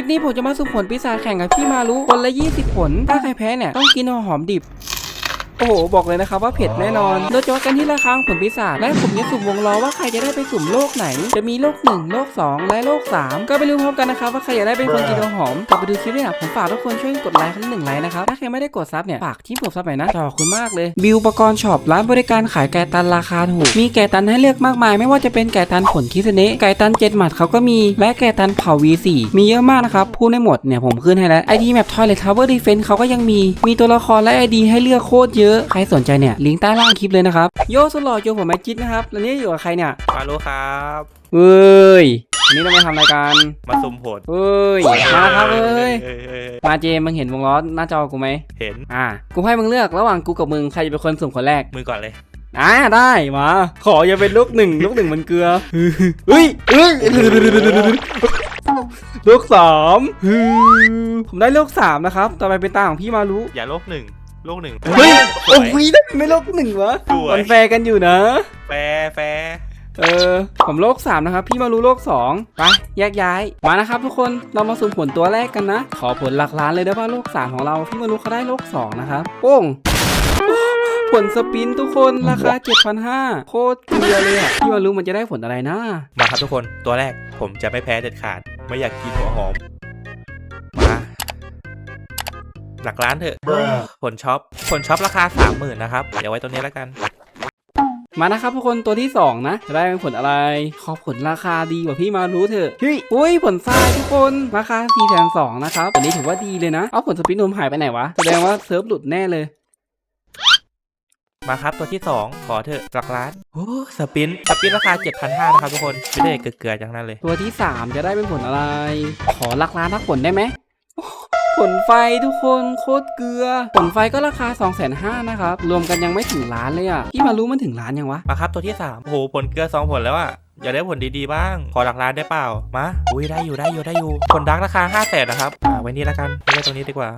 ลิปนี้ผมจะมาสุ่มผลปีศาจแข่งกับพี่มารุคนละ 20 ผล ถ้าใครแพ้เนี่ยต้องกินหัวหอมดิบ โอ้โห บอกเลยนะครับว่าเผ็ดแน่นอน โดยเฉพาะกันที่ราคาของผลปีศาจและผมจะสุ่มวงล้อว่าใครจะได้ไปสุ่มโลกไหน จะมีโลก 1 โลก 2 และโลก 3 ก็ไปรู้พร้อมกันนะครับว่าใครอยากได้เป็นคนกินหัวหอมกลับไปดูคลิปเนี่ยผมฝากทุกคนช่วยกดไลค์คนละหนึ่งไลค์นะครับถ้าใครไม่ได้กดซับเนี่ยฝากที่ผมซับหน่อยนะขอบคุณมากเลย บิวปกรณ์ช็อปร้านบริการขายไก่ตันราคาถูกมีไก่ตันให้เลือกมากมาย ไม่ว่าจะเป็นไก่ตันผลคิสเนะไก่ตันเจ็ดหมัดเขาก็มีและไก่ตันเผา V4 มีเยอะมากนะครับพูดไม่หมดเนี่ยผมขึ้นให้แล้วไอดีแมปทอยเลทาวเวอร์ดีเฟนเขาก็ยังมี มีตัวละครและไอดีให้เลือกโคตรเยอะใครสนใจเนี่ยลิงก์ใต้ล่างคลิปเลยนะครับ โยสุดหล่อโจผมแมจิตนะครับแล้วนี่อยู่กับใครเนี่ยมารู้ครับเอ้ยวันนี้เรามาทำรายการมาสุ่มผลเอ้ยมาครับเอ้ยเอ้ยเอ้ยเอ้ยมาเจมมึงเห็นวงล้อหน้าจอกูไหมเห็นอ่ากูให้มึงเลือกระหว่างกูกับมึงใครจะเป็นคนสุ่มคนแรกมือก่อนเลยอ่าได้มาขออย่าเป็นลูกหนึ่งลูกหนึ่งมันเกลือเฮ้ยเฮ้ยลูกสามผมได้ลูกสามนะครับ ต่อไปเป็นตาของพี่มารู้อย่าโลกหนึ่ง โลกหนึ่งเฮ้ยสโอ้วย ยได้ไม่ลูกหนึ่งวะสวย มันแฟร์กันอยู่นะ แฟร์แฟร์เออ ผมโลกสามนะครับ พี่มารู้โลกสองไปแยกย้าย มานะครับทุกคน เรามาสุ่มผลตัวแรกกันนะ ขอผลหลักล้านเลยนะว่าโลกสามของเรา พี่มารู้เขาได้โลกสองนะครับ โป้ง ผลสปินทุกคนราคา 7,500โคตรเกลือเลยอะพี่มารู้มันจะได้ผลอะไรนะ มาครับทุกคนตัวแรกผมจะไม่แพ้เด็ดขาด ไม่อยากกินหัวหอม หลักล้านเถอะ ผลช็อป ผลช็อปราคาสามหมื่นนะครับ เดี๋ยวไว้ตัวนี้แล้วกัน มานะครับทุกคนตัวที่ 2 นะจะได้เป็นผลอะไร ขอผลราคาดีกว่าพี่มารู้เถอะเฮ้ยอุ้ยผลทรายทุกคนราคา4 2 0 0 0นะครับอันนี้ถือว่าดีเลยนะ เอาผลสปินนมหายไปไหนวะ แสดงว่าเซิร์ฟหลุดแน่เลยมาครับตัวที่สองขอเถอะหลักล้านโอ้สปินสปินราคา 7,500นะครับทุกคนไม่ได้เกลือๆจังนั้นเลย ตัวที่ 3 จะได้เป็นผลอะไร ขอหลักล้านทักผลได้ไหมโอ้ ผลไฟทุกคนโคตรเกลือ ผลไฟก็ราคา 2 5 0 0 0นะครับ รวมกันยังไม่ถึงล้านเลยอะ พี่มารู้มันถึงล้านยังวะมาครับตัวที่สามโอ้โหผลเกลือสองผลแล้วอะ อยากได้ผลดีๆบ้าง ขอหลักล้านได้เปล่า มา อุ้ยได้อยู่ได้อยู่ได้อยู่ผลดักราคา5้าแสนนะครับอ่าไว้นี่ละกันไม่ได้ตรงนี้ดีกว่า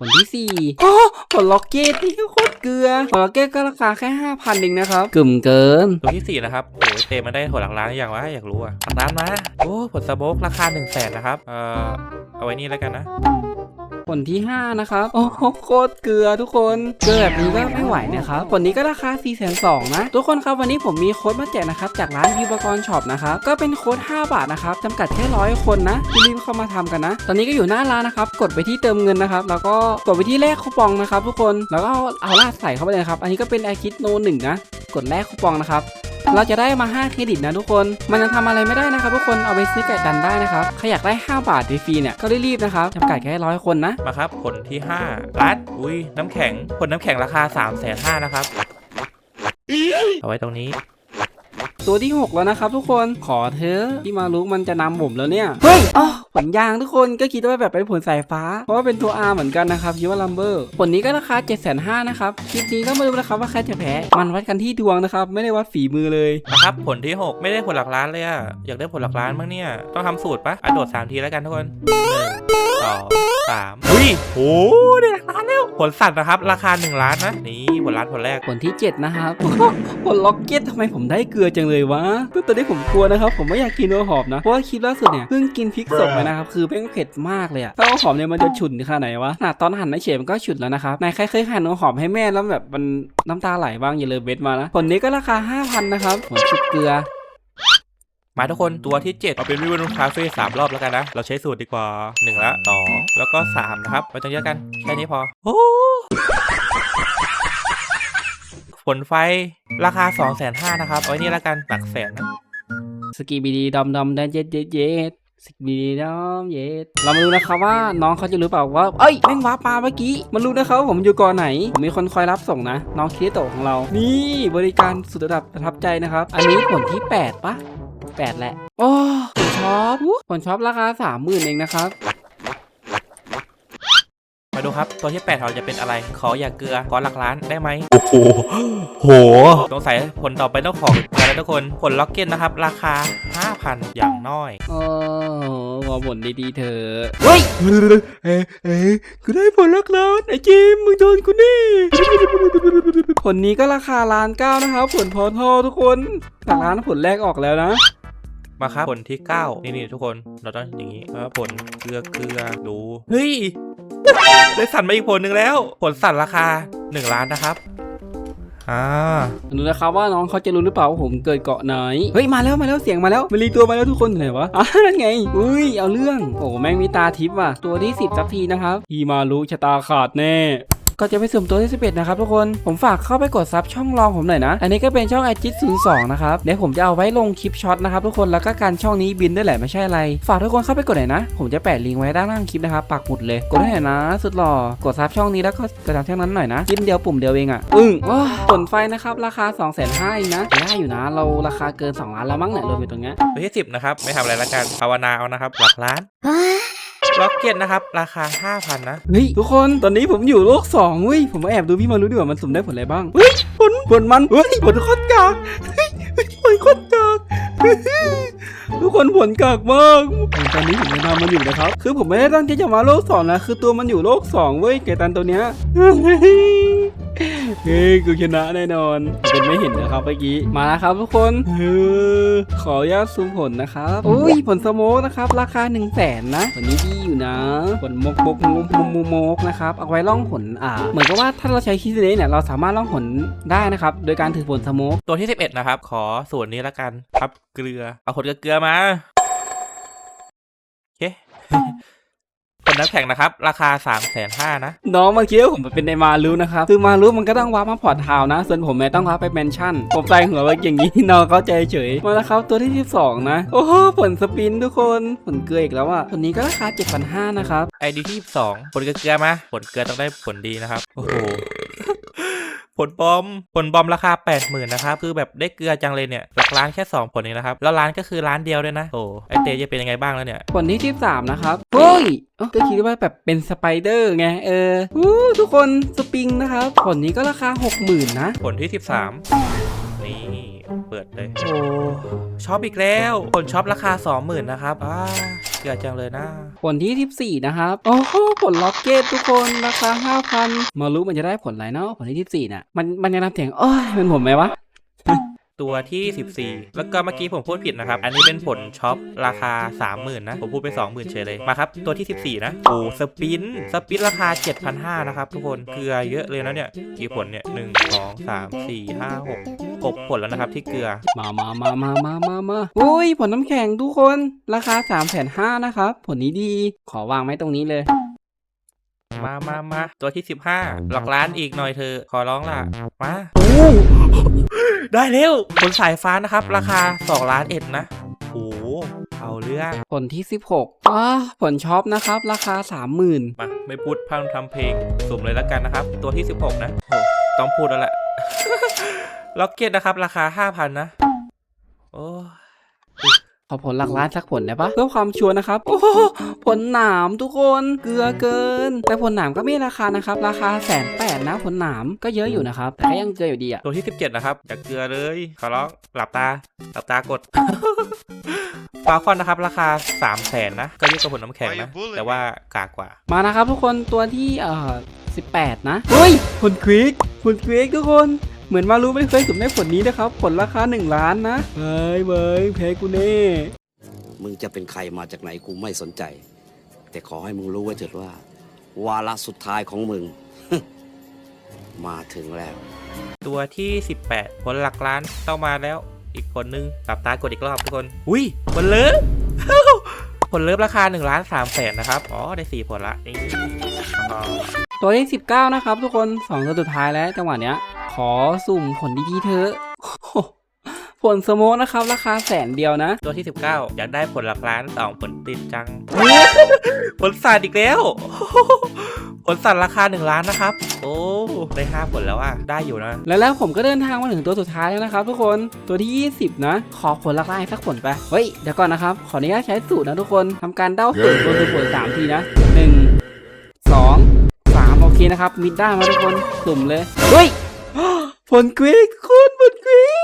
ผลที่สี่โอ้ผลล็อกเก็ตนี่ก็โคตรเกลือผลล็อกเก็ตก็ราคาแค่ห้าพันเองนะครับกึ่มเกินตัวที่สี่นะครับโอ้ยเตมันได้ผลหลักล้านหรือยังวะอยากรู้อะหลักล้านมาโอ้ผลสโมกราคา1นึ่งแสนนะครับเอ่อเอาไว้นี่แล้วกันนะ ผลที่ 5 นะครับ โอ้โหโคตรเกลือทุกคนเกลือแบบนี้ก็ไม่ไหวนะครับผลนี้ก็ราคา4 2 0นะ ทุกคนครับวันนี้ผมมีโค้ดมาแจกนะครับจากร้านวิวกรช็อปนะครับก็เป็นโค้ด5 บาทนะครับจำกัดแค่ร้อยคนนะรีบเข้ามาทำกันนะ ตอนนี้ก็อยู่หน้าร้านนะครับกดไปที่เติมเงินนะครับแล้วก็กดไปที่แลกคูปองนะครับทุกคนแล้วก็เอาเอาลาดใส่เข้าไปเลยครับอันนี้ก็เป็นไอคิดโนหนึ่งนะกดแลกคูปองนะครับ เราจะได้มา 5 เครดิตนะทุกคน มันยังทำอะไรไม่ได้นะครับทุกคนเอาไปซื้อไก่กันได้นะครับใครอยากได้ 5 บาทฟรีเนี่ยก็รีบๆนะครับจำกัดแค่ร้อยคนนะมาครับผลที่5ล้านอุ้ยน้ำแข็งผลน้ำแข็งราคา3ามแสนห้านะครับเอาไว้ตรงนี้ ตัวที่ 6 แล้วนะครับทุกคนขอเธอะที่มารุมันจะนำผมแล้วเนี่ยเฮ้ยอ๋อผลยางทุกคนก็คิดว่าแบบเป็นผลสายฟ้า เพราะว่าเป็นตัว R เหมือนกันนะครับคิดว่าลัมเบอร์ผลนี้ก็ราคา7 5 0 0 0นะครับคลิปนี้ก็ไม่รู้นะครับว่าใครจะแพ้ มันวัดกันที่ดวงนะครับ ไม่ได้วัดฝีมือเลยนะครับผลที่ 6 ไม่ได้ผลหลักล้านเลยอะอยากได้ผลหลักล้านบ้างเนี่ยต้องทำสูตรปะอะโดด3ทีแล้วกันทุกคนหนึ่งสอง สามอุ้ยโหได้หลักล้านแล้วผลสัตว์นะครับ ราคา1ล้านนะนี่ผลล้านผลแรกผลที่ 7 นะครับ ผลล็อกเก็ตทำไมผมได้เกลือจังเลยวะตอนนี้ผมกลัวนะครับ ผมไม่อยากกินหัวหอมนะ เพราะว่าคลิปล่าสุดเนี่ยเพิ่งกินพริกสดไปนะครับ คือแม่งเผ็ดมากเลยอะถ้าหัวหอมเนี่ยมันจะฉุนขนาดไหนวะขนาดตอนหั่นในเฉยมันก็ฉุนแล้วนะครับนายใครเคยหั่นหัวหอมให้แม่แล้วแบบมันน้ำตาไหลบ้างอย่าเลืมเบ็ดมานะผลนี้ก็ราคา5,000นะครับผลสุดเกลือ มาทุกคนตัวที่ 7 เอาเป็นวิวนุคาเฟ่สามรอบแล้วกันนะ เราใช้สูตรดีกว่า 1 ละ 2 แล้วก็ 3 นะครับไม่ต้องเยอะกันแค่นี้พอโอ้ผลไฟราคา 2 5 0 0 0 0นะครับ เอาไว้นี่แล้วกันหลักแสนนะสกีบีดีดอมดอมแดนเย็ดเย็ดเย็ดสกีบีดีดอมเย็ดเรามาดูนะครับว่าน้องเขาจะรู้เปล่าว่าเอ้ยแม่งว้าปลาเมื่อกี้มารู้นะครับว่าผมอยู่ก่อนไหน ผมมีคนคอยรับส่งนะ น้องคิริโตะของเรา นี่บริการสุดระดับประทับใจนะครับ อันนี้ผลที่ 8ปะ 8 แหละ โอ้ผลช็อปผลช็อปราคา 30,000 เองนะครับ มาดูครับ ตัวที่8เราจะเป็นอะไร ขออย่าเกลือ ขอหลักล้านได้ไหม โอ้โห โห สงสัยผลต่อไปต้องของเกลือแล้วทุกคน ผลล็อกเก็ตนะครับ ราคา 5,000 อย่างน้อย โอ้ขอผลดีๆเถอะเฮ้ย เอ้ยเอ้ยกูได้ผลลักล้านไอ้จิมมึงโดนกูแน่ผลนี้ก็ราคาล้านเก้านะครับ ผลพอทอทุกคนหลักล้านผลแรกออกแล้วนะ มาครับผลที่ 9 นี่นี่ทุกคนเราต้องอย่างนี้แล้วผลเกลือเกลือดูเฮ้ยได้สั่นมาอีกผลหนึ่งแล้ว ผลสั่นราคา 1 ล้านนะครับอ่าดูนะครับว่าน้องเขาจะรู้หรือเปล่าว่าผมเกิดเกาะไหน เฮ้ยมาแล้วมาแล้วเสียงมาแล้วมารีตัวมาแล้วทุกคนอยู่ไหนวะอะนั่นไง อุ้ยเอาเรื่อง โอ้แม่งมีตาทิพย์ว่ะ ตัวที่10สักทีนะครับพี่มารู้ชะตาขาดแน่ ก็จะไปสุ่มตัวที่ 11 นะครับทุกคนผมฝากเข้าไปกดซับช่องรองผมหน่อยนะ อันนี้ก็เป็นช่องไอจิต02นะครับเดี๋ยวผมจะเอาไว้ลงคลิปช็อตนะครับทุกคนแล้วก็การช่องนี้บินได้วยแหละไม่ใช่อะไร ฝากทุกคนเข้าไปกดหน่อยนะ ผมจะแปะลิงก์ไว้ด้านล่างคลิปนะครับปักหมุดเลยกดให้หน่อยนะ สุดหล่อกดซับช่องนี้แล้วก็กดซับช่องนั้นหน่อยนะจิ้มเดียวปุ่มเดียวเองอะอึ้งว้าผลไฟนะครับราคา 2 5 0 0 0 0เองนะได้อยู่นะ เราราคาเกิน 2 ล้านแล้วมั้งเนี่ยรวมอยู่ตรงเนี้ยตัวที่10นะครับไม่ทำอะไรละกันภาวนาเอานะครับหลักล้าน ล็อกเก็ตนะครับ ราคา 5,000 นะ เฮ้ย ทุกคนตอนนี้ผมอยู่โลก2เว้ย ผมมาแอบดูพี่มารู้ดีกว่ามันสุ่มได้ผลอะไรบ้าง เฮ้ย ผล ผลมัน เฮ้ย ผลโคตรกากเฮ้ยเฮ้ยผลโคตรกากเฮ้ยทุกคนผลกากมากตอนนี้ผมแนะนำมันอยู่นะครับ คือผมไม่ได้ตั้งใจจะมาโลก2นะ คือตัวมันอยู่โลก2เว้ยเกตันตัวเนี้ย เฮ้ยกูชนะแน่นอนเป็นไม่เห็นนะครับเมื่อกี้มาแล้วครับทุกคนเออขออนุญาตซูมผลนะครับอุ้ยผลสโมกนะครับ ราคา1 0 0 0 0แสนนะผลนี้ดีอยู่นะผลมกมกมกมกมกมกนะครับเอาไว้ล่องผลอ่า เหมือนกับว่าถ้าเราใช้คิสเลเนี่ยเราสามารถล่องผลได้นะครับโดยการถือผลสโมกตัวที่ 11 นะครับ ขอส่วนนี้ละกันพับเกลือเอาผลเกลือมาโอเค ผลน้ำแข็งนะครับ ราคา3 5 0 0 0นะ น้องมันคิดว่าผมเป็นในมารูนะครับ คือมารูมันก็ต้องวาร์ปมาพอร์ตทาวน์นะ ส่วนผมเนี่ยต้องวาร์ปไปแมนชั่น ผมใส่หัวไว้อย่างนี้ น้องเข้าใจเฉย มาแล้วครับตัวที่ 12 นะ โอ้โหผลสปินทุกคนผลเกลืออีกแล้วอะผลนี้ก็ราคา7,500นะครับไอดีที่22ผลเกลือมาผลเกลือต้องได้ผลดีนะครับ โอ้โห ผลบอม ผลบอมราคา 80,000นะครับคือแบบได้เกลือจังเลยเนี่ยหลักล้านแค่ 2 ผลเองนะครับแล้วล้านก็คือล้านเดียวด้วยนะโอ้ไอเตจะเป็นยังไงบ้างแล้วเนี่ยผลที่13นะครับเฮ้ยเอ้าก็คิดว่าแบบเป็นสไปเดอร์ไงเอออู้ทุกคนสปริงนะครับผลนี้ก็ราคา 60,000นะผลที่ 13 นี่เปิดเลยโอ้ช็อปอีกแล้วผลช็อปราคา 20,000นะครับอ้า เกลือจังเลยนะ ผลที่ 14 นะครับ โอ้โหผลล็อกเก็ตทุกคนราคา5,000มารู้มันจะได้ผลอะไรเนาะผลที่ 14น่ะมันมันจะนำเสียงโอ้ยเป็นผมไหมวะ ตัวที่ 14 แล้วก็เมื่อกี้ผมพูดผิดนะครับ อันนี้เป็นผลช็อปราคา 30,000 นะ ผมพูดไป 20,000 เฉยเลย มาครับ ตัวที่ 14 นะ โอ้สปิน สปินราคา 7,500 นะครับ ทุกคน เกลือเยอะเลยนะเนี่ย กี่ผลเนี่ย 1 2 3 4 5 6 6 ผลแล้วนะครับที่เกลือ มามามามามามามาอุ้ย ผลน้ำแข็งทุกคน ราคา 3,500นะครับ ผลนี้ดี ขอวางไว้ตรงนี้เลยมามามาตัวที่ 15 หลักล้านอีกหน่อยเธอะขอร้องล่ะ มาโอ้ ได้เร็วผลสายฟ้านะครับ ราคา 2 ล้านเอ็ดนะโอ้โหเอาเรื่องผลที่ 16อ้าผลช็อปนะครับ ราคา 30,000 มาไม่พูดพร่ำทำเพลงสุ่มเลยแล้วกันนะครับ ตัวที่ 16 นะโอ้ต้องพูดแล้วแหละล็อกเก็ตนะครับ ราคา 5,000 นะ โอ้ ขอผลหลักล้านสักผลได้ปะเพื่อความชัวร์นะครับ โอ้โหผลหนามทุกคนเกลือเกิน แต่ผลหนามก็ไม่ราคานะครับ ราคาแสนแปดนะผลหนามก็เยอะอยู่นะครับ แต่ก็ยังเกลืออยู่ดีอะตัวที่ 17 นะครับอย่าเกลือเลยขอร้องหลับตาหลับตากดฟาคอนนะครับ ราคา3 0 0แสนนะ ก็เยอะกว่าผลน้ำแข็งนะ แต่ว่ากากกว่า มานะครับทุกคนตัวที่เอ่อ18 นะ เฮ้ยผลควิกผลควิกทุกคน เหมือนมารู้ไม่เคยสุ่มได้ผลนี้นะครับ ผลราคา 1 ล้านนะเฮ้ยเว้ยแพ้กูแน่มึงจะเป็นใครมาจากไหนกูไม่สนใจ แต่ขอให้มึงรู้ไว้เถิดว่า วาระสุดท้ายของมึง มาถึงแล้ว ตัวที่ 18 ผลหลักล้านต้องมาแล้ว อีกคนนึงหลับตากดอีกรอบทุกคนอุ้ยผลเลิฟผลเลิฟราคา1ล้าน3แสนนะครับอ๋อได้4ผลละนี่อ๋อตัวที่ 19 นะครับทุกคนสองตัวสุดท้ายแล้วจังหวะเนี้ย ขอสุ่มผลดีๆเถอะโอ้โหผลสโมกนะครับ ราคาแสนเดียวนะ ตัวที่ 19 อยากได้ผลหลักล้านสองผลติดจัง ผลสัตว์อีกแล้ว ผลสัตว์ราคา 1 ล้านนะครับ โอ้ได้5ผลแล้วอะได้อยู่นะ แล้วแล้วผมก็เดินทางมาถึงตัวสุดท้ายแล้วนะครับ ทุกคนตัวที่ 20 นะ ขอผลหลักล้านสักผลไป เฮ้ย เดี๋ยวก่อนนะครับ ขออนุญาตใช้สูตรนะทุกคนทำการเด้าสูตรบนผลสามทีนะหนึ่งสองสามโอเคนะครับมิดได้มาทุกคนสุ่มเลยเฮ้ย ผลกรีกคุณผลควิก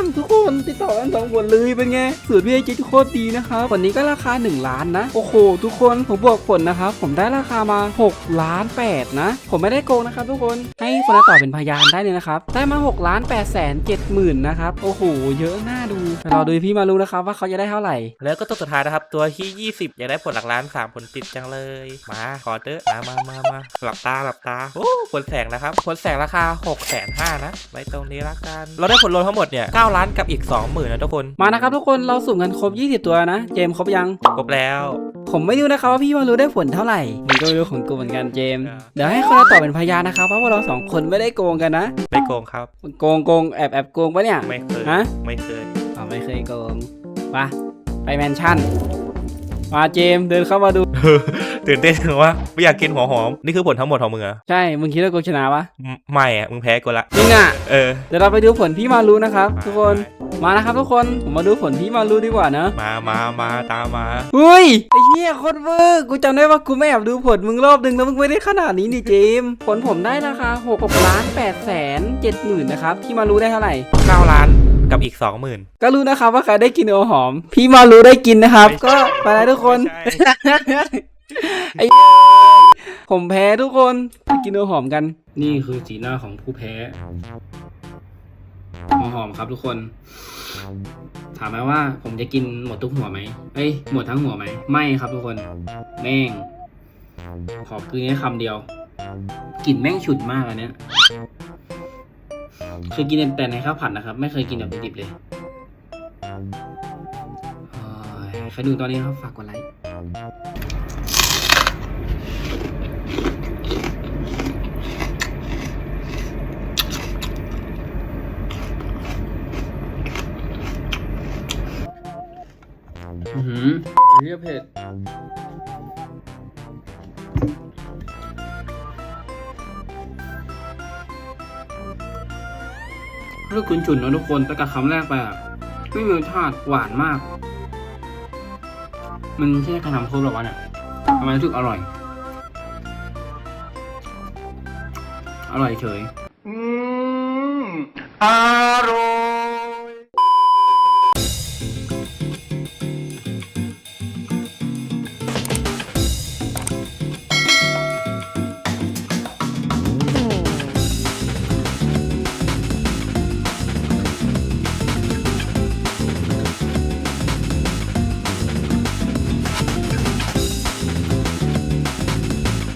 างทุกคนติดต่อกันสองคนเลยเป็นไงสูตรพี่ไอเจโคตรดีนะครับผลนี้ก็ราคา 1 ล้านนะ โอ้โห ทุกคนผมบวกผลนะครับผมได้ราคามา 6 ล้าน 8 นะ ผมไม่ได้โกงนะครับทุกคนให้คนละต่อเป็นพยานได้เลยนะครับได้มา6ล้าน8แสน7หมื่นนะครับโอ้โหเยอะน่าดูไปรอดูพี่มารู้นะครับว่าเขาจะได้เท่าไหร่ แล้วก็ตัวสุดท้ายนะครับตัวที่ 20 อยากได้ผลหลักล้าน3ผลติดจังเลย มาขอเตอะมามามามาหลับตาหลับตาโอ้ผลแสงนะครับผลแสงราคา6 5 0 0 0นะไวตรงนี้ละกัน เราได้ผลรวมทั้งหมดเนี่ย9ล้านกับอีก 20,000นะทุกคน มานะครับทุกคนเราสุ่มกันครบ 20 ตัวนะ เจมส์ครบยัง ครบแล้ว ผมไม่รู้นะครับว่าพี่มารู้ได้ผลเท่าไหร่มึงก็ไม่รู้ของกูเหมือนกันเจมส์อ่าเดี๋ยวให้คนละต่อเป็นพยานนะครับเพราะว่าเราสองคนไม่ได้โกงกันนะ ไม่โกงครับ โกงโกงแอบแอบโกงปะเนี่ย ไม่เคย ฮะ ไม่เคยอ๋อไม่เคยโกง ไปไปแมนชั่น มาเจมส์เดินเข้ามาดู ตื่นเต้นจังว่าไม่อยากกินหัวหอม นี่คือผลทั้งหมดของมึงเหรอใช่ มึงคิดว่ากูชนะปะไม่ไม่อะมึงแพ้กูละ จริงอะ เออ เดี๋ยวเราไปดูผลพี่มารู้นะครับมาทุกคน มานะครับทุกคน ผมมาดูผลพี่มารู้ดีกว่านะ มามามาตามมาอุ้ยไอ้เหี้ยโคตรเวอร์กูจำได้ว่ากูไม่แอบดูผลมึงรอบนึงแล้วมึงไม่ได้ขนาดนี้นี่เจมส์ผลผมได้ราคา6ล้าน8แสน7หมื่นนะครับพี่มารู้ได้เท่าไหร่9ล้านกับอีก 20,000 ก็รู้นะครับว่าใครได้กินโอหอม พี่มารู้ได้กินนะครับไม่ใช่ก็ไปแล้วทุกคน ไอ้ผมแพ้ทุกคนไปกินโอหอมกัน นี่คือสีหน้าของผู้แพ้หัวหอมครับทุกคน ถามไหมว่า ผมจะกินหมดทุกหัวไหมเอ้ยหมดทั้งหัวไหมไม่ครับทุกคน แม่งขอบคือแค่คำเดียวกลิ่นแม่งฉุนมากอันเนี้ยเคยกินแต่ในข้าวผัดนะครับ ไม่เคยกินแบบดิบๆเลยโอ้ยใครดูตอนนี้ครับฝากกดไลค์ เรียเผ็ดเลือกคุณจุนนะทุกคนแต่กับคำแรกไปอะไม่มีรสชาติหวานมาก มันใช่การทำโทษหรอวะเนี่ยทำไมรู้สึกอร่อย อร่อยเฉย อืมอร่